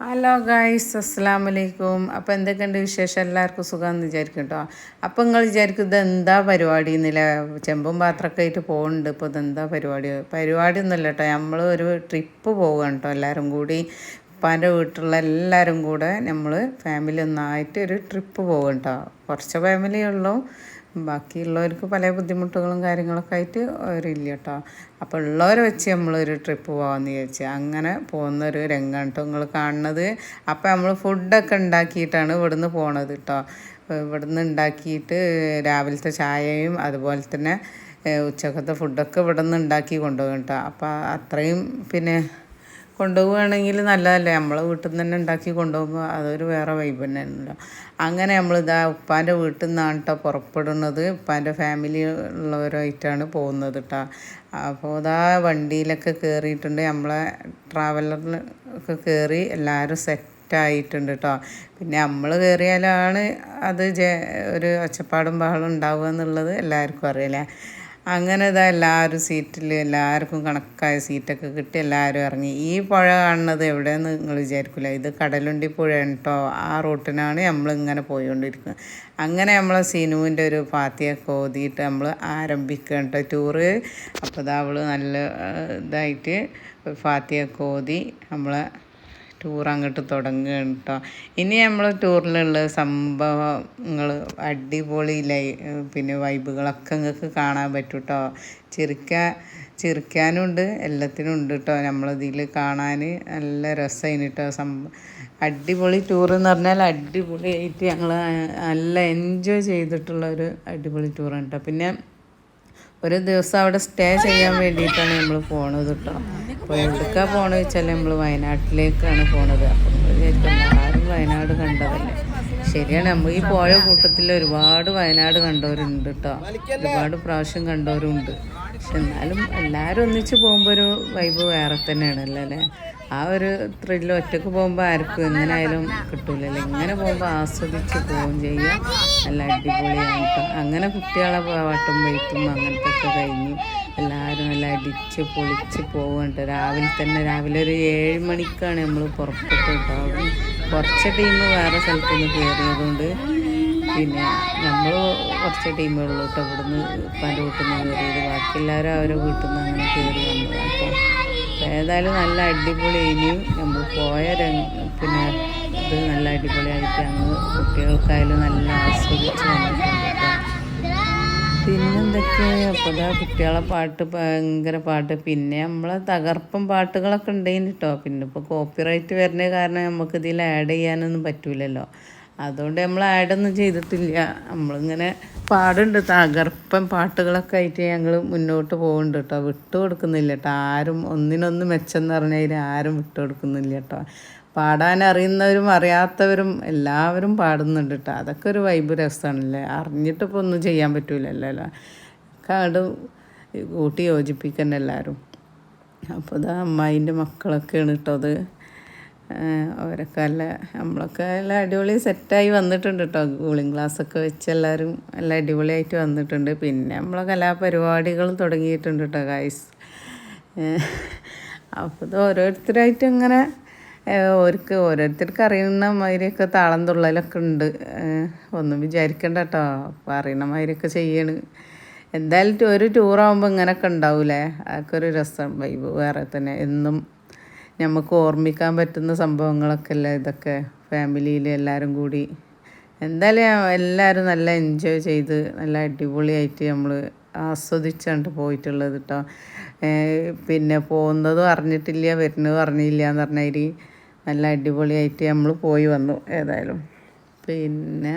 Hello guys അസ്സാം വലൈക്കും അപ്പോൾ എന്തൊക്കെയുണ്ട് വിശേഷം? എല്ലാവർക്കും സുഖമെന്ന് വിചാരിക്കും കേട്ടോ അപ്പോൾ നിങ്ങൾ വിചാരിക്കും ഇത് എന്താ പരിപാടി എന്നില്ല? ചെമ്പും പാത്രമൊക്കെ ആയിട്ട് പോകുന്നുണ്ട് ഇപ്പോൾ ഇതെന്താ പരിപാടി? പരിപാടി ഒന്നുമില്ല കേട്ടോ നമ്മൾ ഒരു ട്രിപ്പ് പോവുകയാണ് കേട്ടോ എല്ലാവരും കൂടി ഉപ്പാന്റെ വീട്ടിലുള്ള എല്ലാവരും കൂടെ നമ്മൾ ഫാമിലി ഒന്നായിട്ട് ഒരു ട്രിപ്പ് പോകും കേട്ടോ കുറച്ച് ഫാമിലി ഉള്ളൂ. ബാക്കിയുള്ളവർക്ക് പല ബുദ്ധിമുട്ടുകളും കാര്യങ്ങളൊക്കെ ആയിട്ട് അവരില്ല കേട്ടോ അപ്പോൾ ഉള്ളവരെ വെച്ച് നമ്മളൊരു ട്രിപ്പ് പോകാമെന്ന് വിചാരിച്ചു അങ്ങനെ പോകുന്നൊരു രംഗമാണ് കേട്ടോ നിങ്ങൾ കാണുന്നത്. അപ്പോൾ നമ്മൾ ഫുഡൊക്കെ ഉണ്ടാക്കിയിട്ടാണ് ഇവിടുന്ന് പോണത് കേട്ടോ ഇവിടുന്ന് ഉണ്ടാക്കിയിട്ട് രാവിലത്തെ ചായയും അതുപോലെ തന്നെ ഉച്ചക്കത്തെ ഫുഡൊക്കെ ഇവിടെ നിന്ന് ഉണ്ടാക്കി കൊണ്ടുപോകും കേട്ടോ അപ്പോൾ അത്രയും പിന്നെ കൊണ്ടുപോവുകയാണെങ്കിൽ നല്ലതല്ലേ? നമ്മളെ വീട്ടിൽ നിന്ന് തന്നെ ഉണ്ടാക്കി കൊണ്ടുപോകുമ്പോൾ അതൊരു വേറെ വൈബ് തന്നെയാണല്ലോ അങ്ങനെ നമ്മളിതാ ഉപ്പാന്റെ വീട്ടിൽ നിന്നാണ് കേട്ടോ പുറപ്പെടുന്നത്. ഉപ്പാന്റെ ഫാമിലി ഉള്ളവരായിട്ടാണ് പോകുന്നത് കേട്ടോ അപ്പോൾ ഇതാ വണ്ടിയിലൊക്കെ കയറിയിട്ടുണ്ട്. നമ്മളെ ട്രാവലറിൽ ഒക്കെ കയറി എല്ലാവരും സെറ്റായിട്ടുണ്ട് കേട്ടോ പിന്നെ നമ്മൾ കയറിയാലാണ് അത് ഒരു ഒച്ചപ്പാടും ബഹളം ഉണ്ടാവുക എന്നുള്ളത് എല്ലാവർക്കും അറിയാലേ അങ്ങനെ ഇതാ എല്ലാവരും സീറ്റിൽ എല്ലാവർക്കും കണക്കായ സീറ്റൊക്കെ കിട്ടി എല്ലാവരും ഇറങ്ങി. ഈ പുഴ കാണുന്നത് എവിടെയെന്ന് നിങ്ങൾ വിചാരിക്കില്ല ഇത് കടലുണ്ടി പുഴയാണ് കേട്ടോ ആ റൂട്ടിനാണ് നമ്മളിങ്ങനെ പോയിക്കൊണ്ടിരിക്കുന്നത്. അങ്ങനെ നമ്മൾ സിനുവിന്റെ ഒരു പാത്തിയൊക്കെ ഓതിയിട്ട് നമ്മൾ ആരംഭിക്കുകയാണ് കേട്ടോ ടൂറ്. അപ്പോൾ ഇതാ അവൾ നല്ല ഇതായിട്ട് ഫാത്തിയൊക്കെ ഓതി നമ്മളെ ടൂർ അങ്ങോട്ട് തുടങ്ങുകയാണ് കേട്ടോ ഇനി നമ്മൾ ടൂറിലുള്ള സംഭവങ്ങൾ അടിപൊളി ലൈ പിന്നെ വൈബുകളൊക്കെ നിങ്ങൾക്ക് കാണാൻ പറ്റും കേട്ടോ ചിരിക്കാൻ ചിരിക്കാനും ഉണ്ട് എല്ലാത്തിനും ഉണ്ട് കേട്ടോ നമ്മളിതിൽ കാണാൻ നല്ല രസമായിന് കേട്ടോ സംഭവം അടിപൊളി ടൂർ എന്ന് പറഞ്ഞാൽ അടിപൊളിയായിട്ട് ഞങ്ങൾ നല്ല എൻജോയ് ചെയ്തിട്ടുള്ള ഒരു അടിപൊളി ടൂറാണ് കേട്ടോ പിന്നെ ഒരു ദിവസം അവിടെ സ്റ്റേ ചെയ്യാൻ വേണ്ടിയിട്ടാണ് നമ്മൾ പോണത് കേട്ടോ അപ്പോൾ എവിടുക്കാ പോണ വെച്ചാൽ നമ്മൾ വയനാട്ടിലേക്കാണ് പോണത്. അപ്പം എല്ലാവരും വയനാട് കണ്ടതല്ലേ. ശരിയാണ് നമ്മൾ ഈ പോയ കൂട്ടത്തിൽ ഒരുപാട് വയനാട് കണ്ടവരുണ്ട് കേട്ടോ ഒരുപാട് പ്രാവശ്യം കണ്ടവരുണ്ട്. പക്ഷെ എന്നാലും എല്ലാവരും ഒന്നിച്ച് പോകുമ്പോൾ ഒരു വൈബ് വേറെ തന്നെയാണല്ലോ അല്ലേ? ആ ഒരു ത്രില്ല് ഒറ്റയ്ക്ക് പോകുമ്പോൾ ആർക്കും എങ്ങനെയായാലും കിട്ടൂലല്ലോ ഇങ്ങനെ പോകുമ്പോൾ ആസ്വദിച്ച് പോവുകയും ചെയ്യാം. നല്ല അടിപൊളിയായിട്ട്. അങ്ങനെ കുട്ടികളെ പാട്ടും വയ്ക്കും അങ്ങനത്തെ ഒക്കെ കഴിഞ്ഞ് എല്ലാവരും നല്ല അടിച്ച് പൊളിച്ച് പോവുന്നുണ്ട് രാവിലെ തന്നെ രാവിലെ ഒരു ഏഴ് മണിക്കാണ് നമ്മൾ പുറപ്പെട്ടു അവിടെ കുറച്ച് ടീം വേറെ സ്ഥലത്ത് നിന്ന് കയറിയതുകൊണ്ട് പിന്നെ നമ്മൾ കുറച്ച് ടീമേ ഉള്ളൂ കേട്ടോ. ഇവിടുന്ന് ഉപ്പാന്റെ വീട്ടിൽ നിന്ന് കയറിയത്. ബാക്കി എല്ലാവരും അവരെ വീട്ടിൽ നിന്ന് അങ്ങനെ കയറി വന്നതാണ് അപ്പോൾ ഏതായാലും നല്ല അടിപൊളി ഇനി നമ്മൾ പോയ പിന്നെ ഇത് നല്ല അടിപൊളിയായിട്ട് അങ്ങ് കുട്ടികൾക്കായാലും നല്ല ആസ്വദിച്ച് വന്നിട്ടുണ്ട്. പിന്നെന്തൊക്കെ? അപ്പോൾ ഇതാ കുട്ടികളെ പാട്ട് ഭയങ്കര പാട്ട്. പിന്നെ നമ്മളെ തകർപ്പും പാട്ടുകളൊക്കെ ഉണ്ടെങ്കിൽ കേട്ടോ പിന്നെ ഇപ്പോൾ കോപ്പിറൈറ്റ് വരുന്ന കാരണം നമുക്ക് ഇതിൽ ആഡ് ചെയ്യാനൊന്നും പറ്റൂലല്ലോ. അതുകൊണ്ട് നമ്മൾ ആഡൊന്നും ചെയ്തിട്ടില്ല. നമ്മളിങ്ങനെ പാടുണ്ട്. തകർപ്പൻ പാട്ടുകളൊക്കെ ആയിട്ട് ഞങ്ങൾ മുന്നോട്ട് പോകുന്നുണ്ട് കേട്ടോ. വിട്ടു കൊടുക്കുന്നില്ല കേട്ടോ. ആരും ഒന്നിനൊന്ന് മെച്ചം എന്ന് പറഞ്ഞാൽ ആരും വിട്ടു കൊടുക്കുന്നില്ല കേട്ടോ. പാടാൻ അറിയുന്നവരും അറിയാത്തവരും എല്ലാവരും പാടുന്നുണ്ട് കേട്ടോ. അതൊക്കെ ഒരു വൈബ് രസമാണല്ലേ അറിഞ്ഞിട്ടിപ്പോൾ ഒന്നും ചെയ്യാൻ പറ്റൂലല്ലോ അല്ലേ? കാട് കൂട്ടി യോജിപ്പിക്കണ്ട എല്ലാവരും അപ്പോൾ ഇതാ അമ്മായിന്റെ മക്കളൊക്കെയാണ് കേട്ടോ അത് അവരൊക്കെ നല്ല നമ്മളൊക്കെ നല്ല അടിപൊളി സെറ്റായി വന്നിട്ടുണ്ട് കേട്ടോ കൂളിംഗ് ഗ്ലാസ്സൊക്കെ വെച്ച് എല്ലാവരും നല്ല അടിപൊളിയായിട്ട് വന്നിട്ടുണ്ട്. പിന്നെ നമ്മളെ കലാപരിപാടികൾ തുടങ്ങിയിട്ടുണ്ട് കേട്ടോ ഗായ്സ് അപ്പോൾ ഇത് ഓരോരുത്തരായിട്ട് ഇങ്ങനെ ഓർക്ക് ഓരോരുത്തർക്ക് അറിയുന്ന മാതിരിയൊക്കെ താളം തുള്ളലൊക്കെ ഉണ്ട്. ഒന്നും വിചാരിക്കണ്ട കേട്ടോ അപ്പോൾ അറിയണ മാതിരിയൊക്കെ ചെയ്യണ്. എന്തായാലും ഒരു ടൂറാകുമ്പോൾ ഇങ്ങനെയൊക്കെ ഉണ്ടാവൂലേ? അതൊക്കെ ഒരു രസം. വൈബ് വേറെ തന്നെ. എന്നും നമുക്ക് ഓർമ്മിക്കാൻ പറ്റുന്ന സംഭവങ്ങളൊക്കെ അല്ലേ? ഇതൊക്കെ ഫാമിലിയിൽ എല്ലാവരും കൂടി. എന്തായാലും എല്ലാവരും നല്ല എൻജോയ് ചെയ്ത് നല്ല അടിപൊളിയായിട്ട് നമ്മൾ ആസ്വദിച്ചാണ് പോയിട്ടുള്ളത് കേട്ടോ പിന്നെ പോകുന്നതും അറിഞ്ഞിട്ടില്ല വരുന്നതും അറിഞ്ഞില്ല എന്ന് പറഞ്ഞാൽ നല്ല അടിപൊളിയായിട്ട് നമ്മൾ പോയി വന്നു ഏതായാലും. പിന്നെ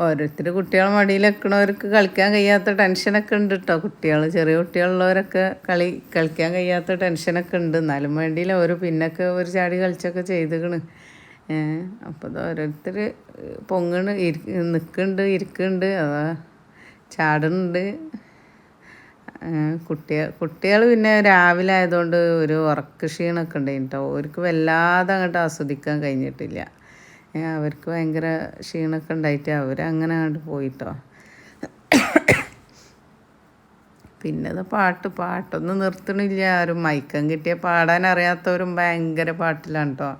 ഓരോരുത്തർ കുട്ടികളെ മടിയിൽ വെക്കണവർക്ക് കളിക്കാൻ കഴിയാത്ത ടെൻഷനൊക്കെ ഉണ്ട് കേട്ടോ കുട്ടികൾ ചെറിയ കുട്ടികളുള്ളവരൊക്കെ കളി കളിക്കാൻ കഴിയാത്ത ടെൻഷനൊക്കെ ഉണ്ട്. എന്നാലും വേണ്ടിയില്ല ഒരു പിന്നൊക്കെ ഒരു ചാടി കളിച്ചൊക്കെ ചെയ്തേക്കണ്. അപ്പോൾ അത് ഓരോരുത്തർ പൊങ്ങണ് ഇരി നിൽക്കുന്നുണ്ട് ഇരിക്കുന്നുണ്ട് അതാ ചാടുന്നുണ്ട് കുട്ടികൾ കുട്ടികൾ പിന്നെ രാവിലെ ആയതുകൊണ്ട് ഒരു ഉറക്ക ക്ഷീണമൊക്കെ ഉണ്ടായിട്ടോ അവർക്ക് വല്ലാതെ അങ്ങോട്ട് ആസ്വദിക്കാൻ കഴിഞ്ഞിട്ടില്ല. അവർക്ക് ഭയങ്കര ക്ഷീണമൊക്കെ ഉണ്ടായിട്ട് അവരങ്ങനെ അങ്ങോട്ട് പോയിട്ടോ. പിന്നെ അത് പാട്ട് പാട്ടൊന്നും നിർത്തണില്ല. ആരും മയക്കം കിട്ടിയ പാടാൻ അറിയാത്തവരും ഭയങ്കര പാട്ടിലാണ് കേട്ടോ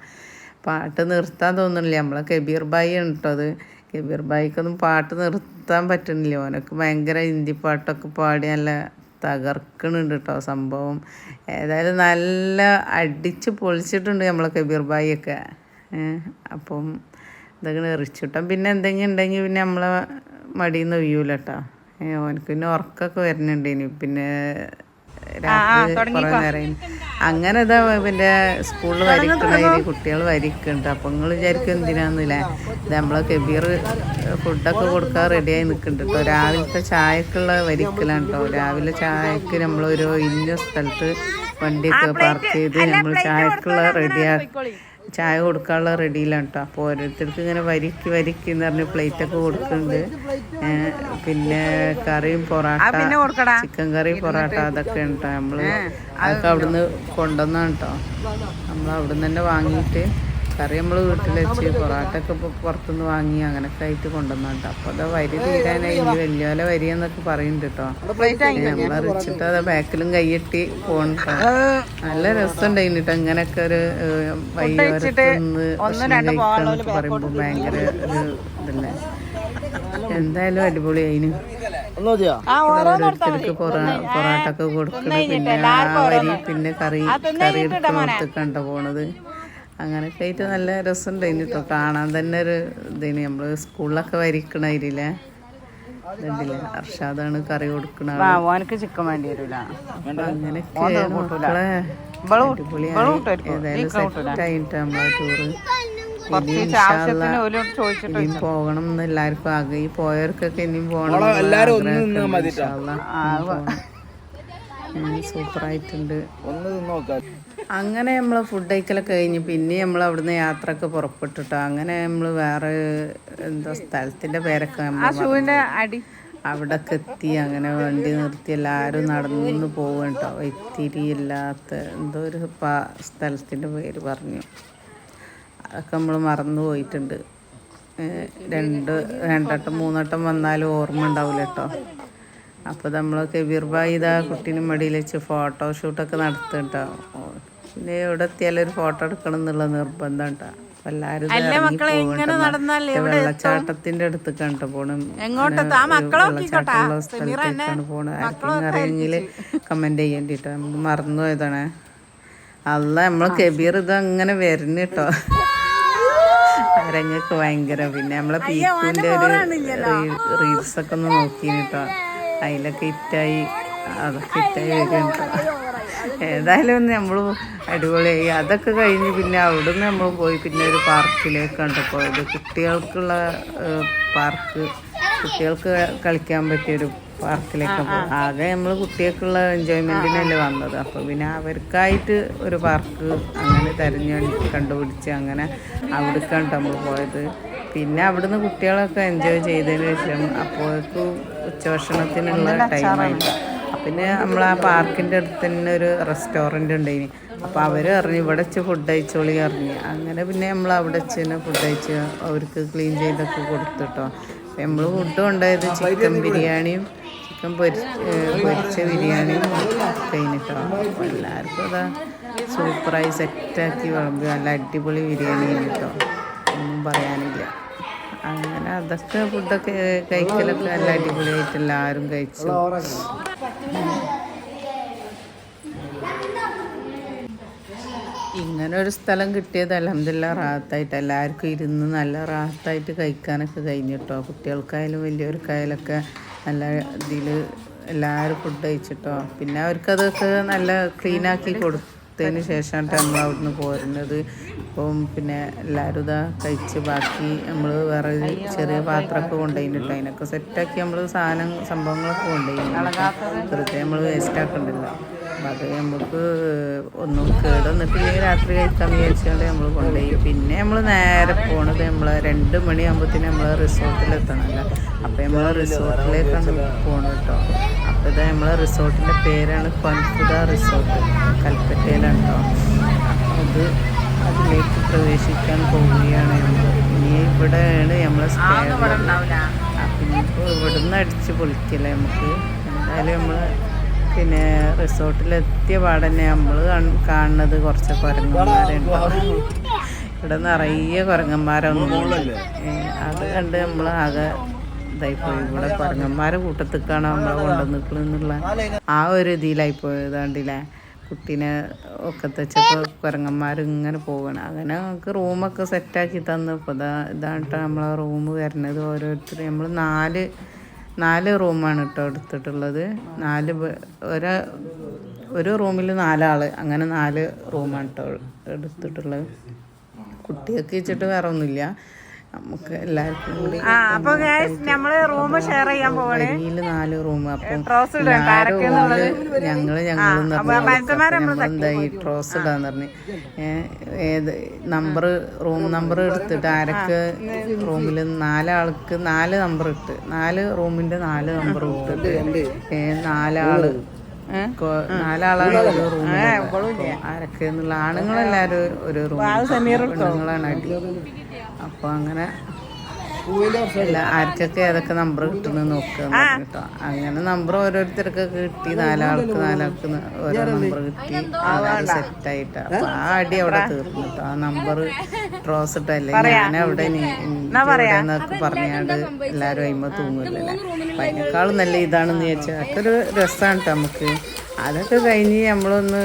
പാട്ട് നിർത്താൻ തോന്നുന്നില്ല നമ്മളെ കബീർ ബായി ആണ് കേട്ടോ അത്. കബീർ ബായിക്കൊന്നും പാട്ട് നിർത്താൻ പറ്റണില്ല. ഓനൊക്കെ ഭയങ്കര ഹിന്ദി പാട്ടൊക്കെ പാടി നല്ല തകർക്കണുണ്ട് കേട്ടോ സംഭവം. ഏതായാലും നല്ല അടിച്ച് പൊളിച്ചിട്ടുണ്ട് നമ്മളെ കബീർ ബായിയൊക്കെ അപ്പം ഇതൊക്കെ എറിച്ചിട്ടും പിന്നെ എന്തെങ്കിലും ഉണ്ടെങ്കിൽ പിന്നെ നമ്മളെ മടിയിൽ നിന്ന് ഒയ്യൂല കേട്ടോ ഓനക്ക് പിന്നെ ഉറക്കമൊക്കെ വരുന്നുണ്ട് ഇനി പിന്നെ രാത്രി കുറേ നേരം അങ്ങനെ ഇതാ പിന്നെ സ്കൂളിൽ വരിക്കണതിന് കുട്ടികൾ വരിക്കുന്നുണ്ട്. അപ്പം നിങ്ങൾ വിചാരിക്കും എന്തിനാന്നില്ലേ? ഇത് നമ്മളെ കബീർ ഫുഡൊക്കെ കൊടുക്കാൻ റെഡിയായി നിൽക്കുന്നുണ്ട് കേട്ടോ. രാവിലത്തെ ചായക്കുള്ള വരിക്കലാണ് കേട്ടോ. രാവിലെ ചായക്ക് നമ്മളൊരു ഇന്ന സ്ഥലത്ത് വണ്ടിയൊക്കെ പാർക്ക് ചെയ്ത് നമ്മൾ ചായക്കുള്ള റെഡിയാക്കി ചായ കൊടുക്കാനുള്ള റെഡിയിലാണ് കേട്ടോ അപ്പോൾ ഓരോരുത്തർക്ക് ഇങ്ങനെ വരിക്ക് വരിക്ക് എന്ന് പറഞ്ഞ് പ്ലേറ്റൊക്കെ കൊടുക്കുന്നുണ്ട്. പിന്നെ കറിയും പൊറാട്ട ചിക്കൻ കറി പൊറാട്ട അതൊക്കെ ഉണ്ട് നമ്മൾ അതൊക്കെ അവിടുന്ന് കൊണ്ടുവന്നാണ് കേട്ടോ നമ്മൾ അവിടുന്ന് തന്നെ വാങ്ങിയിട്ട് കറി നമ്മൾ വീട്ടിൽ വെച്ച് പൊറാട്ടൊക്കെ ഇപ്പോൾ പുറത്തുനിന്ന് വാങ്ങി അങ്ങനൊക്കെ ആയിട്ട് കൊണ്ടുവന്നുണ്ട് അപ്പൊ അപ്പോൾ അത് വരി തീരാനായി. വലിയ വല വരി എന്നൊക്കെ പറയുന്നുണ്ട് കേട്ടോ നമ്മളെ റിച്ചിട്ട് അത് ബാക്കിലും കൈയെട്ടി പോകണ്ട നല്ല രസമുണ്ടായിന് കേട്ടോ ഇങ്ങനൊക്കെ ഒരു ഭക്ഷണം പറയുമ്പോൾ ഭയങ്കര ഒരു ഇതല്ലേ. എന്തായാലും അടിപൊളിയായിന് ഓരോരുത്തർക്ക് പൊറ പൊറാട്ടൊക്കെ കൊടുക്കണം. പിന്നെ ആ വരി പിന്നെ കറി കറി എടുത്ത് കണ്ട പോണത്. അങ്ങനെയൊക്കെ ആയിട്ട് നല്ല രസമുണ്ടായിന് കേട്ടോ കാണാൻ തന്നെ ഒരു ഇതിന്. നമ്മൾ സ്കൂളിലൊക്കെ വരിക്കണ ഇതുണ്ടല്ലേ? അർഷാദാണ് കറി കൊടുക്കണ. ഓനക്ക് ചിക്കൻ വേണ്ടി വരൂല. അങ്ങനെയൊക്കെയാണ് മക്കളെ. അടിപൊളിയായി. ഏതായാലും സെറ്റായിട്ട് നമ്മളെ ടൂറ് ഇനി ഇൻഷാല്ലാ ചോദിച്ചിട്ട് ഇനിയും പോകണം എന്ന് എല്ലാവർക്കും ആഗ്രഹം. ഈ പോയവർക്കൊക്കെ ഇനിയും പോകണം സൂപ്പറായിട്ടുണ്ട്. ഒന്ന് നോക്കാം. അങ്ങനെ നമ്മൾ ഫുഡ് കഴിക്കലൊക്കെ കഴിഞ്ഞ് പിന്നെ നമ്മൾ അവിടുന്ന് യാത്രയ്ക്ക് പുറപ്പെട്ടിട്ടോ. അങ്ങനെ നമ്മൾ വേറെ എന്തോ സ്ഥലത്തിന്റെ പേരൊക്കെ അടി. അവിടൊക്കെ എത്തി. അങ്ങനെ വണ്ടി നിർത്തി എല്ലാവരും നടന്നു പോകും കേട്ടോ ഇത്തിരി ഇല്ലാത്ത എന്തോ ഒരു സ്ഥലത്തിന്റെ സ്ഥലത്തിന്റെ പേര് പറഞ്ഞു. അതൊക്കെ നമ്മൾ മറന്നു പോയിട്ടുണ്ട്. രണ്ട് രണ്ടട്ടം മൂന്നട്ടം വന്നാലും ഓർമ്മ ഉണ്ടാവില്ല കേട്ടോ അപ്പോൾ നമ്മൾ കബീർ കുട്ടീനും ഇതാ കുട്ടീനെ മടിയിൽ വെച്ച് ഫോട്ടോഷൂട്ടൊക്കെ നടത്തുന്നുണ്ടാവും പിന്നെ എവിടെ എത്തിയാലും ഒരു ഫോട്ടോ എടുക്കണം എന്നുള്ള നിർബന്ധം കേട്ടോ. വെള്ളച്ചാട്ടത്തിന്റെ അടുത്ത് കണ്ടു പോണം. വെള്ളച്ചാട്ടമുള്ള സ്ഥലത്തേക്കാണ് പോണത് ആർക്കെങ്കിലും അറിയെങ്കിൽ കമന്റ് ചെയ്യേണ്ടിട്ടോ നമുക്ക് മറന്നു പോയതാണ്. അല്ല നമ്മൾ കബീർ ഇത് അങ്ങനെ വരുന്നു കേട്ടോ. അരങ്ങക്ക് ഭയങ്കര പിന്നെ നമ്മളെ പീക്കുവിന്റെ ഒരു റീൽസ് ഒക്കെ ഒന്ന് നോക്കിന് കേട്ടോ. അതിലൊക്കെ ഹിറ്റായി അതൊക്കെ ഹിറ്റായി വരും കേട്ടോ. ഏതായാലും നമ്മൾ അടിപൊളിയായി. അതൊക്കെ കഴിഞ്ഞ് പിന്നെ അവിടുന്ന് നമ്മൾ പോയി പിന്നെ ഒരു പാർക്കിലേക്ക് കണ്ടപ്പോയത് കുട്ടികൾക്കുള്ള പാർക്ക്. കുട്ടികൾക്ക് കളിക്കാൻ പറ്റിയൊരു പാർക്കിലേക്ക് ആകെ നമ്മൾ കുട്ടികൾക്കുള്ള എൻജോയ്മെന്റിനല്ലേ വന്നത്. അപ്പോൾ പിന്നെ അവർക്കായിട്ട് ഒരു പാർക്ക് അങ്ങനെ തിരഞ്ഞു കണ്ടുപിടിച്ച് അങ്ങനെ അവിടേക്കാണ് നമ്മൾ പോയത്. പിന്നെ അവിടുന്ന് കുട്ടികളൊക്കെ എൻജോയ് ചെയ്തതിന് ശേഷം അപ്പോഴേക്കും ഉച്ചഭക്ഷണത്തിനുള്ള ടൈമായിട്ട് പിന്നെ നമ്മൾ ആ പാർക്കിന്റെ അടുത്ത് തന്നെ ഒരു റെസ്റ്റോറന്റ് ഉണ്ടായിന് അപ്പോൾ അവർ അറിഞ്ഞു ഇവിടെ വെച്ച് ഫുഡ് അയച്ചോളി അറിഞ്ഞ് അങ്ങനെ പിന്നെ നമ്മൾ അവിടെ വെച്ച് തന്നെ ഫുഡ് അയച്ച് അവർക്ക് ക്ലീൻ ചെയ്തൊക്കെ കൊടുത്തിട്ടോ. നമ്മൾ ഫുഡ് ഉണ്ടായത് ചിക്കൻ ബിരിയാണിയും ചിക്കൻ പൊരി പൊരിച്ച ബിരിയാണിയും കഴിഞ്ഞിട്ടോ. അപ്പോൾ എല്ലാവർക്കും അതാ സൂപ്പറായി സെറ്റാക്കി വിളമ്പി. നല്ല അടിപൊളി ബിരിയാണി കേട്ടോ. ഒന്നും പറയാനില്ല. അങ്ങനെ അതൊക്കെ ഫുഡൊക്കെ കഴിക്കലൊക്കെ നല്ല അടിപൊളിയായിട്ട് എല്ലാവരും കഴിച്ചു. ഇങ്ങനെ ഒരു സ്ഥലം കിട്ടിയത് അലഹമില്ല റാഹത്തായിട്ട് എല്ലാവർക്കും ഇരുന്ന് നല്ല റാഹത്തായിട്ട് കഴിക്കാനൊക്കെ കഴിഞ്ഞു കേട്ടോ കുട്ടികൾക്കായാലും വലിയവർക്കായാലൊക്കെ നല്ല ഇതിൽ എല്ലാവരും ഫുഡ് കഴിച്ചിട്ടോ പിന്നെ അവർക്കതൊക്കെ നല്ല ക്ലീനാക്കി കൊടുത്തതിന് ശേഷമാണ് നമ്മൾ അവിടുന്ന് പോരുന്നത്. അപ്പം പിന്നെ എല്ലാവരും ഇതാ കഴിച്ച് ബാക്കി നമ്മൾ വേറെ ചെറിയ പാത്രമൊക്കെ കൊണ്ടുപോയിട്ടോ അതിനൊക്കെ സെറ്റാക്കി നമ്മൾ സാധനം സംഭവങ്ങളൊക്കെ കൊണ്ടുപോയി വെറുതെ നമ്മൾ വേസ്റ്റ് ആക്കണ്ടല്ലോ. അപ്പം അത് നമുക്ക് ഒന്നും കേടൊന്നിട്ടില്ലെങ്കിൽ രാത്രി കഴിക്കാൻ വിചാരിച്ചുകൊണ്ട് നമ്മൾ കൊണ്ടുപോയി. പിന്നെ നമ്മൾ നേരെ പോണത് നമ്മൾ രണ്ട് മണിയാകുമ്പോഴത്തേനും നമ്മൾ റിസോർട്ടിലെത്തണമല്ലോ അപ്പം നമ്മൾ റിസോർട്ടിലേക്കാണ് പോണത് കേട്ടോ. അപ്പോൾ ഇത് നമ്മൾ റിസോർട്ടിന്റെ പേരാണ് കൊൻഫുദ റിസോർട്ട്. കൽപ്പറ്റയിലാണ് കേട്ടോ. അത് അതിലേക്ക് പ്രവേശിക്കാൻ പോവുകയാണ്. നമ്മൾ ഇനി ഇവിടെയാണ് നമ്മളെ പിന്നെ ഇപ്പോൾ ഇവിടുന്ന് അടിച്ച് പൊളിക്കല്ലേ നമുക്ക്. എന്തായാലും നമ്മൾ പിന്നെ റിസോർട്ടിലെത്തിയ പാടന്നെ നമ്മൾ കാണുന്നത് കുറച്ച് കുരങ്ങന്മാരുണ്ട് ഇവിടെ നിറയെ കുരങ്ങന്മാരൊന്നും അത് കണ്ട് നമ്മൾ ആകെ ഇതായിപ്പോയി ഇവിടെ കുരങ്ങന്മാരെ കൂട്ടത്തിക്കാണ് നമ്മളെ കൊണ്ടു നിൽക്കണെന്നുള്ള ആ ഒരു ഇതിലായിപ്പോയതാണ്ടില്ലേ കുട്ടീനെ ഒക്കെ വെച്ചപ്പോൾ കുരങ്ങന്മാർ ഇങ്ങനെ പോവാണ്. അങ്ങനെ നമുക്ക് റൂമൊക്കെ സെറ്റാക്കി തന്നു. ഇപ്പോൾ ഇതാ ഇതാണ് നമ്മളെ റൂം വരുന്നത് ഓരോരുത്തർ നമ്മൾ നാല് നാല് റൂമാണ് കേട്ടോ എടുത്തിട്ടുള്ളത്. നാല് ഒരു ഒരു റൂമിൽ നാലാൾ അങ്ങനെ നാല് റൂമാണ് കേട്ടോ എടുത്തിട്ടുള്ളത്. കുട്ടികൾക്ക് വെച്ചിട്ട് വേറെ ഒന്നുമില്ല നമുക്ക് എല്ലാവർക്കും കൂടി ആ അപ്പൊ നമ്മൾ റൂം ഷെയർ ചെയ്യാൻ പോവാണ്. വരിയിൽ നാല് റൂം അപ്പം ഞങ്ങൾ ഞങ്ങൾ എന്തായി ട്രോസ് ഇടാന്ന് പറഞ്ഞ്. ഏത് നമ്പർ റൂം നമ്പർ എടുത്തിട്ട് ആരൊക്കെ റൂമിൽ നാലാൾക്ക് നാല് നമ്പർ ഇട്ട്. നാല് റൂമിന്റെ നാല് നമ്പർ ഇട്ടിട്ട്. നാലാൾ. നാലാളാണ് ഒരു റൂമിൽ ആരൊക്കെ എന്നുള്ള ആണുങ്ങളെല്ലാരും ഒരു റൂം പെണ്ണുങ്ങളാണ് അടി അപ്പൊ അങ്ങനെ അല്ല ആർക്കൊക്കെ ഏതൊക്കെ നമ്പർ കിട്ടുന്നു നോക്കുക കേട്ടോ അങ്ങനെ നമ്പർ ഓരോരുത്തർക്കൊക്കെ കിട്ടി. നാലാൾക്ക് നാലാൾക്ക് ഓരോ നമ്പർ കിട്ടി. സെറ്റായിട്ട് അപ്പൊ ആ അടി അവിടെ തീർന്നു കേട്ടോ. ആ നമ്പർ ട്രോസ് ഇട്ടല്ലേ? ഞാൻ അവിടെ എന്നൊക്കെ പറഞ്ഞാണ്ട് എല്ലാരും അയിമ തൂങ്ങില്ല അപ്പൊ അതിനേക്കാളും നല്ല ഇതാണെന്ന് ചോദിച്ചാൽ അതൊക്കെ ഒരു രസമാണ് കേട്ടോ നമുക്ക്. അതൊക്കെ കഴിഞ്ഞ് നമ്മളൊന്ന്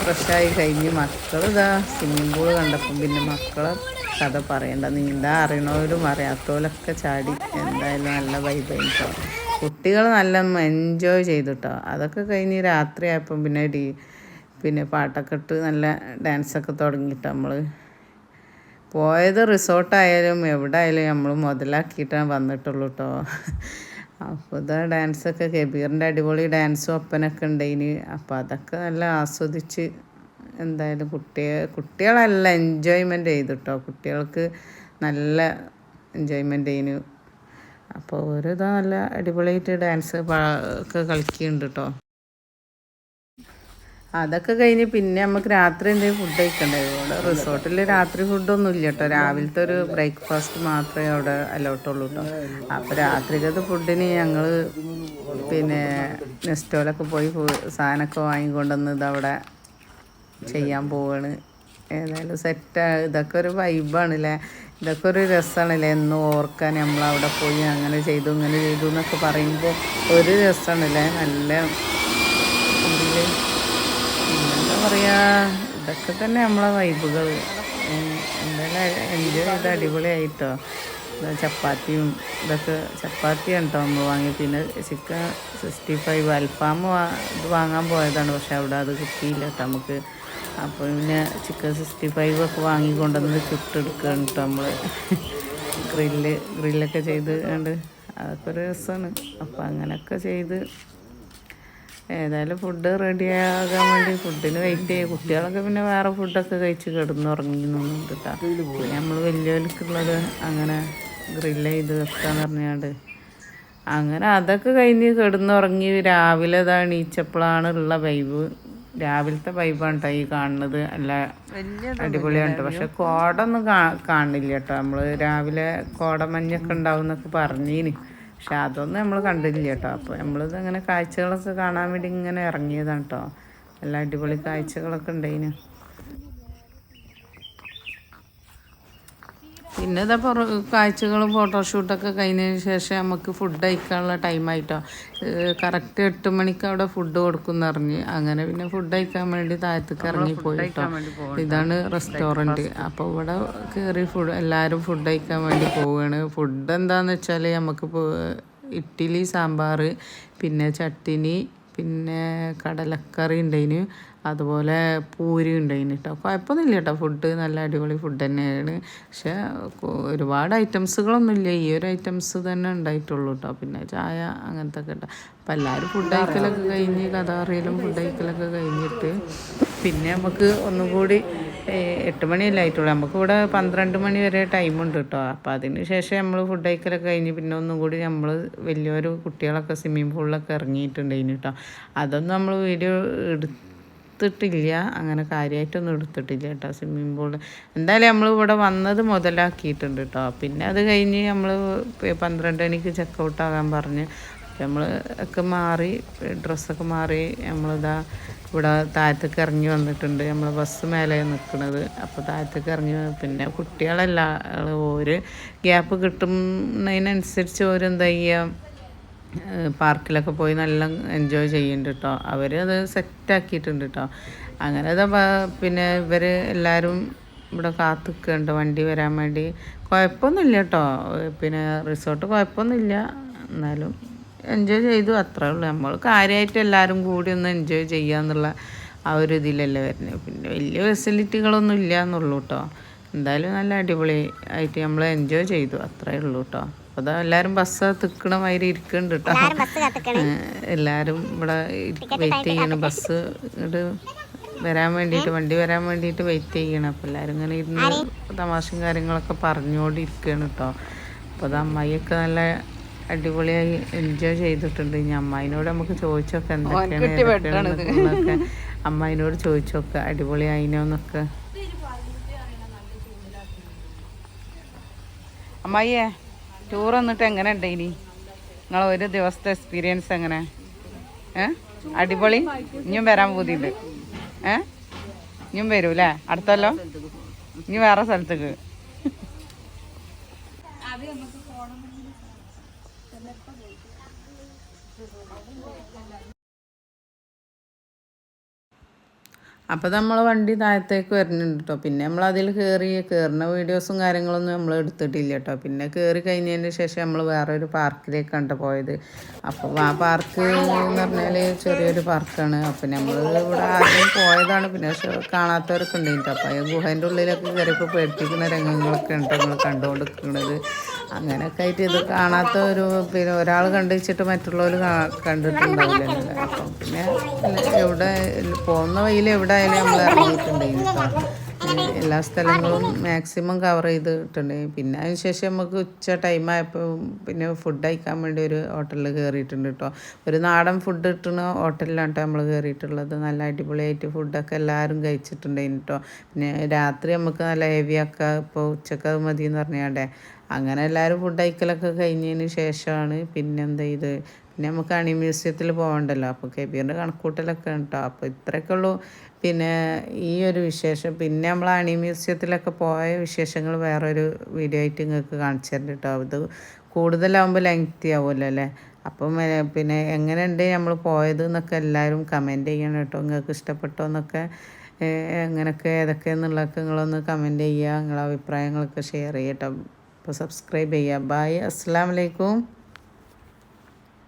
ഫ്രഷായി കഴിഞ്ഞ് മക്കൾ ഇതാ സ്വിമ്മിംഗ് പൂൾ കണ്ടപ്പം പിന്നെ മക്കളെ കഥ പറയണ്ട. നീന്താ അറിയണവരും അറിയാത്തവരൊക്കെ ചാടി. എന്തായാലും നല്ല വൈബായി കേട്ടോ കുട്ടികൾ നല്ല എൻജോയ് ചെയ്തിട്ടോ. അതൊക്കെ കഴിഞ്ഞ് രാത്രി ആയപ്പം പിന്നെ ഡി പിന്നെ പാട്ടൊക്കെ ഇട്ട് നല്ല ഡാൻസൊക്കെ തുടങ്ങിയിട്ട് നമ്മൾ പോയത് റിസോർട്ടായാലും എവിടെ ആയാലും നമ്മൾ മുതലാക്കിയിട്ടാണ് വന്നിട്ടുള്ളൂ കേട്ടോ അപ്പോൾ ഇതാ ഡാൻസൊക്കെ കബീറിന്റെ അടിപൊളി ഡാൻസും ഒപ്പനൊക്കെ ഉണ്ടായിന് അപ്പോൾ അതൊക്കെ നല്ല ആസ്വദിച്ച് എന്തായാലും കുട്ടിയെ കുട്ടികളല്ല എൻജോയ്മെന്റ് ചെയ്തു കേട്ടോ കുട്ടികൾക്ക് നല്ല എൻജോയ്മെന്റ് ചെയ്യുന്നു. അപ്പോൾ ഓരോ ഇതാ നല്ല അടിപൊളിയായിട്ട് ഡാൻസ് ഒക്കെ കളിക്കുന്നുണ്ട് കേട്ടോ അതൊക്കെ കഴിഞ്ഞ് പിന്നെ നമുക്ക് രാത്രി എന്തെങ്കിലും ഫുഡ് കഴിക്കണ്ടേ? ഇവിടെ റിസോർട്ടിൽ രാത്രി ഫുഡൊന്നും ഇല്ല കേട്ടോ രാവിലത്തെ ഒരു ബ്രേക്ക്ഫാസ്റ്റ് മാത്രമേ അവിടെ അലോട്ടുള്ളൂ കേട്ടോ അപ്പോൾ രാത്രിക്കത്തെ ഫുഡിന് ഞങ്ങൾ പിന്നെ നെസ്റ്റോലൊക്കെ പോയി സാധനമൊക്കെ വാങ്ങിക്കൊണ്ടുവന്ന് ഇതവിടെ ചെയ്യാൻ പോവാണ്. ഏതായാലും സെറ്റ് ഇതൊക്കെ ഒരു വൈബാണല്ലേ ഇതൊക്കെ ഒരു രസമാണല്ലേ എന്നും ഓർക്കാൻ നമ്മളവിടെ പോയി അങ്ങനെ ചെയ്തു ഇങ്ങനെ ചെയ്തു എന്നൊക്കെ പറയുമ്പോൾ ഒരു രസമാണല്ലേ നല്ല എന്താ പറയുക ഇതൊക്കെ തന്നെ നമ്മളെ വൈബുകൾ എന്തായാലും എൻജോയ് ചെയ്ത് അടിപൊളിയായിട്ടോ? ചപ്പാത്തിയും ഇതൊക്കെ ചപ്പാത്തിയാണ് കേട്ടോ നമ്മൾ വാങ്ങി പിന്നെ ചിക്കൻ സിക്സ്റ്റി ഫൈവ് അൽഫാം ഇത് വാങ്ങാൻ പോയതാണ്. പക്ഷെ അവിടെ അത് കിട്ടിയില്ല കേട്ടോ നമുക്ക്. അപ്പോൾ പിന്നെ ചിക്കൻ സിക്സ്റ്റി ഫൈവ് ഒക്കെ വാങ്ങിക്കൊണ്ടുവന്ന് ചുട്ടെടുക്കുകയാണ് കേട്ടോ നമ്മൾ ഗ്രില്ല് ഗ്രില്ലൊക്കെ ചെയ്ത് കണ്ട് അതൊക്കെ ഒരു രസമാണ് അപ്പോൾ അങ്ങനെയൊക്കെ ചെയ്ത് ഏതായാലും ഫുഡ് റെഡി ആകാൻ വേണ്ടി ഫുഡിന് വെയിറ്റ് ചെയ്യുക കുട്ടികളൊക്കെ പിന്നെ വേറെ ഫുഡൊക്കെ കഴിച്ച് കിടന്നുറങ്ങിന്നുണ്ട് കേട്ടോ പിന്നെ നമ്മൾ വലിയവർക്കുള്ളത് അങ്ങനെ ഗ്രില്ല് ചെയ്ത് വെക്കാന്ന് പറഞ്ഞാണ്ട് അങ്ങനെ അതൊക്കെ കഴിഞ്ഞ് കിടന്നുറങ്ങി രാവിലെ ഇതാ എണീച്ചപ്പോഴാണ് ഉള്ള വൈബ് രാവിലത്തെ വൈബാണ് കേട്ടോ ഈ കാണുന്നത്. അല്ല വലിയ അടിപൊളിയാണ്. പക്ഷെ കോടൊന്നും കാ- കാണില്ല കേട്ടോ നമ്മൾ രാവിലെ കോടമഞ്ഞൊക്കെ ഉണ്ടാവും എന്നൊക്കെ പറഞ്ഞീന്. പക്ഷെ അതൊന്നും നമ്മൾ കണ്ടില്ല കേട്ടോ അപ്പോൾ നമ്മളിത് ഇങ്ങനെ കാഴ്ചകളൊക്കെ കാണാൻ വേണ്ടി ഇങ്ങനെ ഇറങ്ങിയതാണ് കേട്ടോ നല്ല അടിപൊളി കാഴ്ചകളൊക്കെ ഉണ്ടായിന് പിന്നെ ഇതാ പുറ കാഴ്ചകളും ഫോട്ടോഷൂട്ടൊക്കെ കഴിഞ്ഞതിന് ശേഷം നമുക്ക് ഫുഡ് കഴിക്കാനുള്ള ടൈമായിട്ടോ കറക്റ്റ് എട്ട് മണിക്ക് അവിടെ ഫുഡ് കൊടുക്കും അറിഞ്ഞ് അങ്ങനെ പിന്നെ ഫുഡ് കഴിക്കാൻ വേണ്ടി താഴത്തേക്ക് ഇറങ്ങി പോയിട്ടോ ഇതാണ് റെസ്റ്റോറന്റ് അപ്പോൾ ഇവിടെ കയറി ഫുഡ് എല്ലാവരും ഫുഡ് കഴിക്കാൻ വേണ്ടി പോവുകയാണ് ഫുഡ് എന്താന്ന് വെച്ചാൽ നമുക്ക് ഇഡ്ഡലി സാമ്പാർ പിന്നെ ചട്ടിനി പിന്നെ കടലക്കറി ഉണ്ടായിന്. അതുപോലെ പൂരി ഉണ്ടായിന് കേട്ടോ കുഴപ്പമൊന്നുമില്ല കേട്ടോ ഫുഡ് നല്ല അടിപൊളി ഫുഡ് തന്നെയാണ്. പക്ഷെ ഒരുപാട് ഐറ്റംസുകളൊന്നും ഇല്ല ഈ ഒരു ഐറ്റംസ് തന്നെ ഉണ്ടായിട്ടുള്ളൂ കേട്ടോ പിന്നെ ചായ അങ്ങനത്തെ കേട്ടോ അപ്പം എല്ലാവരും ഫുഡ് കഴിക്കലൊക്കെ കഴിഞ്ഞ് കഥ അറിയലും ഫുഡ് കഴിക്കലൊക്കെ കഴിഞ്ഞിട്ട് പിന്നെ നമുക്ക് ഒന്നും കൂടി എട്ട് മണിയല്ലേ ആയിട്ടുള്ളൂ. നമുക്ക് ഇവിടെ പന്ത്രണ്ട് മണി വരെ ടൈമുണ്ട് കേട്ടോ അപ്പോൾ അതിന് ശേഷം നമ്മൾ ഫുഡ് കഴിക്കലൊക്കെ കഴിഞ്ഞ് പിന്നെ ഒന്നും കൂടി നമ്മൾ വലിയൊരു കുട്ടികളൊക്കെ സ്വിമ്മിംഗ് പൂളിലൊക്കെ ഇറങ്ങിയിട്ടുണ്ടായിരുന്നു കേട്ടോ അതൊന്നും നമ്മൾ വീഡിയോ എടുത്തിട്ടില്ല. അങ്ങനെ കാര്യമായിട്ടൊന്നും എടുത്തിട്ടില്ല കേട്ടോ സ്വിമ്മിംഗ് പൂൾ എന്തായാലും നമ്മൾ ഇവിടെ വന്നത് മുതലാക്കിയിട്ടുണ്ട് കേട്ടോ. പിന്നെ അത് കഴിഞ്ഞ് നമ്മൾ പന്ത്രണ്ട് മണിക്ക് ചെക്കൗട്ട് ആകാൻ പറഞ്ഞ് നമ്മൾ ഒക്കെ മാറി ഡ്രസ്സൊക്കെ മാറി നമ്മളിതാ ഇവിടെ താഴത്തേക്ക് ഇറങ്ങി വന്നിട്ടുണ്ട്. നമ്മൾ ബസ് മേലെ നിൽക്കുന്നത് അപ്പോൾ താഴത്തേക്ക് ഇറങ്ങി പിന്നെ കുട്ടികളെല്ലാം ഓര് ഗ്യാപ്പ് കിട്ടുന്നതിനനുസരിച്ച് ഓരെന്താ ചെയ്യുക പാർക്കിലൊക്കെ പോയി നല്ല എൻജോയ് ചെയ്യുന്നുണ്ട് കേട്ടോ അവർ അത് സെറ്റാക്കിയിട്ടുണ്ട് കേട്ടോ അങ്ങനെ അത് പിന്നെ ഇവർ എല്ലാവരും ഇവിടെ കാത്തുക്കുന്നുണ്ട് വണ്ടി വരാൻ വേണ്ടി. കുഴപ്പമൊന്നുമില്ല കേട്ടോ പിന്നെ റിസോർട്ട് കുഴപ്പമൊന്നുമില്ല എന്നാലും എൻജോയ് ചെയ്തു. അത്രേ ഉള്ളൂ. നമ്മൾ കാര്യമായിട്ട് എല്ലാവരും കൂടി ഒന്ന് എൻജോയ് ചെയ്യുക എന്നുള്ള ആ ഒരു ഇതിലല്ലേ വരുന്നത് പിന്നെ വലിയ ഫെസിലിറ്റികളൊന്നും ഇല്ല എന്നുള്ളൂ കേട്ടോ എന്തായാലും നല്ല അടിപൊളി ആയിട്ട് നമ്മൾ എൻജോയ് ചെയ്തു. അത്രേ ഉള്ളൂ കേട്ടോ അപ്പോൾ അതാ എല്ലാവരും ബസ് തിക്കണ മാതിരി ഇരിക്കുന്നുണ്ട് കേട്ടോ എല്ലാവരും ഇവിടെ വെയിറ്റ് ചെയ്യണം. ബസ് ഇങ്ങോട്ട് വരാൻ വേണ്ടിയിട്ട് വണ്ടി വരാൻ വേണ്ടിയിട്ട് വെയിറ്റ് ചെയ്യണം. അപ്പോൾ എല്ലാവരും ഇങ്ങനെ ഇരുന്ന് തമാശയും കാര്യങ്ങളൊക്കെ പറഞ്ഞുകൊണ്ടിരിക്കുകയാണ് കേട്ടോ അപ്പോൾ അത് അമ്മായിയൊക്കെ നല്ല അടിപൊളിയായി എൻജോയ് ചെയ്തിട്ടുണ്ട്. ഇനി അമ്മായിനോട് നമുക്ക് ചോദിച്ചൊക്കെ എന്തൊക്കെയാണ് അമ്മായിനോട് ചോദിച്ചൊക്കെ അടിപൊളിയായിനോന്നൊക്കെ. അമ്മായിയെ ടൂർ വന്നിട്ട് എങ്ങനെ ഉണ്ട് ഇനി നിങ്ങൾ ഒരു ദിവസത്തെ എക്സ്പീരിയൻസ് എങ്ങനെ? ഏ? അടിപൊളി? ഇനിയും വരാൻ പൂതിയുണ്ട്. ഏ? ഇനിയും വരൂല്ലേ അടുത്തല്ലോ ഇനി വേറെ സ്ഥലത്തേക്ക്. അപ്പോൾ നമ്മൾ വണ്ടി താഴത്തേക്ക് വരുന്നുണ്ട് കേട്ടോ പിന്നെ നമ്മൾ അതിൽ കയറി കയറുന്ന വീഡിയോസും കാര്യങ്ങളൊന്നും നമ്മൾ എടുത്തിട്ടില്ല കേട്ടോ പിന്നെ കയറി കഴിഞ്ഞതിന് ശേഷം നമ്മൾ വേറൊരു ഒരു പാർക്കിലേക്കാണ് പോയത്. അപ്പോൾ ആ പാർക്ക് എന്ന് പറഞ്ഞാൽ ചെറിയൊരു പാർക്കാണ്. അപ്പോൾ നമ്മൾ ഇവിടെ ആദ്യം പോയതാണ്. പിന്നെ കാണാത്തവരൊക്കെ ഉണ്ട് കേട്ടോ അപ്പോൾ ഗുഹേന്റെ ഉള്ളിലൊക്കെ കയറിയപ്പോൾ പേടിപ്പിക്കുന്ന രംഗങ്ങളൊക്കെ ഉണ്ട് നമ്മൾ കണ്ടുകൊണ്ടിരിക്കുന്നത് അങ്ങനെയൊക്കെ ആയിട്ട് ഇത് കാണാത്ത ഒരു പിന്നെ ഒരാൾ കണ്ടുവച്ചിട്ട് മറ്റുള്ളവർ കണ്ടിട്ടുണ്ടാവില്ലല്ലോ അപ്പം പിന്നെ എവിടെ പോകുന്ന വഴിയിൽ എവിടെ ആയാലും നമ്മൾ ഇറങ്ങിയിട്ടുണ്ടെങ്കിൽ എല്ലാ സ്ഥലങ്ങളും മാക്സിമം കവർ ചെയ്തിട്ടുണ്ട് പിന്നെ അതിന് ശേഷം നമുക്ക് ഉച്ച ടൈം ആയപ്പോൾ പിന്നെ ഫുഡ് കഴിക്കാൻ വേണ്ടി ഒരു ഹോട്ടലിൽ കയറിയിട്ടുണ്ട് കേട്ടോ. ഒരു നാടൻ ഫുഡ് കിട്ടുന്ന ഹോട്ടലിലാണ് കേട്ടോ നമ്മൾ കയറിയിട്ടുള്ളത്. നല്ല അടിപൊളിയായിട്ട് ഫുഡൊക്കെ എല്ലാവരും കഴിച്ചിട്ടുണ്ടായിരുന്നു കേട്ടോ. പിന്നെ രാത്രി നമുക്ക് നല്ല ഹെവിയാക്കുക ഇപ്പോൾ ഉച്ചയ്ക്ക് മതി എന്ന് പറഞ്ഞാണ്ടേ അങ്ങനെ എല്ലാവരും ഫുഡ് കഴിക്കലൊക്കെ കഴിഞ്ഞതിന് ശേഷമാണ് പിന്നെ എന്താ ഇത്? പിന്നെ നമുക്ക് അണി മ്യൂസിയത്തിൽ പോകണ്ടല്ലോ. അപ്പോൾ കെബീറിന്റെ കണക്കൂട്ടലൊക്കെ കേട്ടോ അപ്പോൾ ഇത്രയൊക്കെ ഉള്ളൂ. പിന്നെ ഈ ഒരു വിശേഷം. പിന്നെ നമ്മൾ അണി മ്യൂസിയത്തിലൊക്കെ പോയ വിശേഷങ്ങൾ വേറൊരു വീഡിയോ ആയിട്ട് നിങ്ങൾക്ക് കാണിച്ചു തരുന്നുണ്ട് കേട്ടോ ഇത് കൂടുതലാവുമ്പോൾ ലെങ്തി ആവുമല്ലോ അല്ലേ? അപ്പം പിന്നെ എങ്ങനെയുണ്ട് നമ്മൾ പോയത് എന്നൊക്കെ എല്ലാവരും കമന്റ് ചെയ്യണം കേട്ടോ നിങ്ങൾക്ക് ഇഷ്ടപ്പെട്ടോ എന്നൊക്കെ എങ്ങനെയൊക്കെ എങ്ങനെയൊക്കെ ഏതൊക്കെയെന്നുള്ളതൊക്കെ നിങ്ങളൊന്ന് കമന്റ് ചെയ്യുക. നിങ്ങളെ അഭിപ്രായങ്ങളൊക്കെ ഷെയർ ചെയ്യട്ടോ അപ്പോൾ സബ്സ്ക്രൈബ് ചെയ്യുക ബായ്. അസ്സാം വലൈക്കും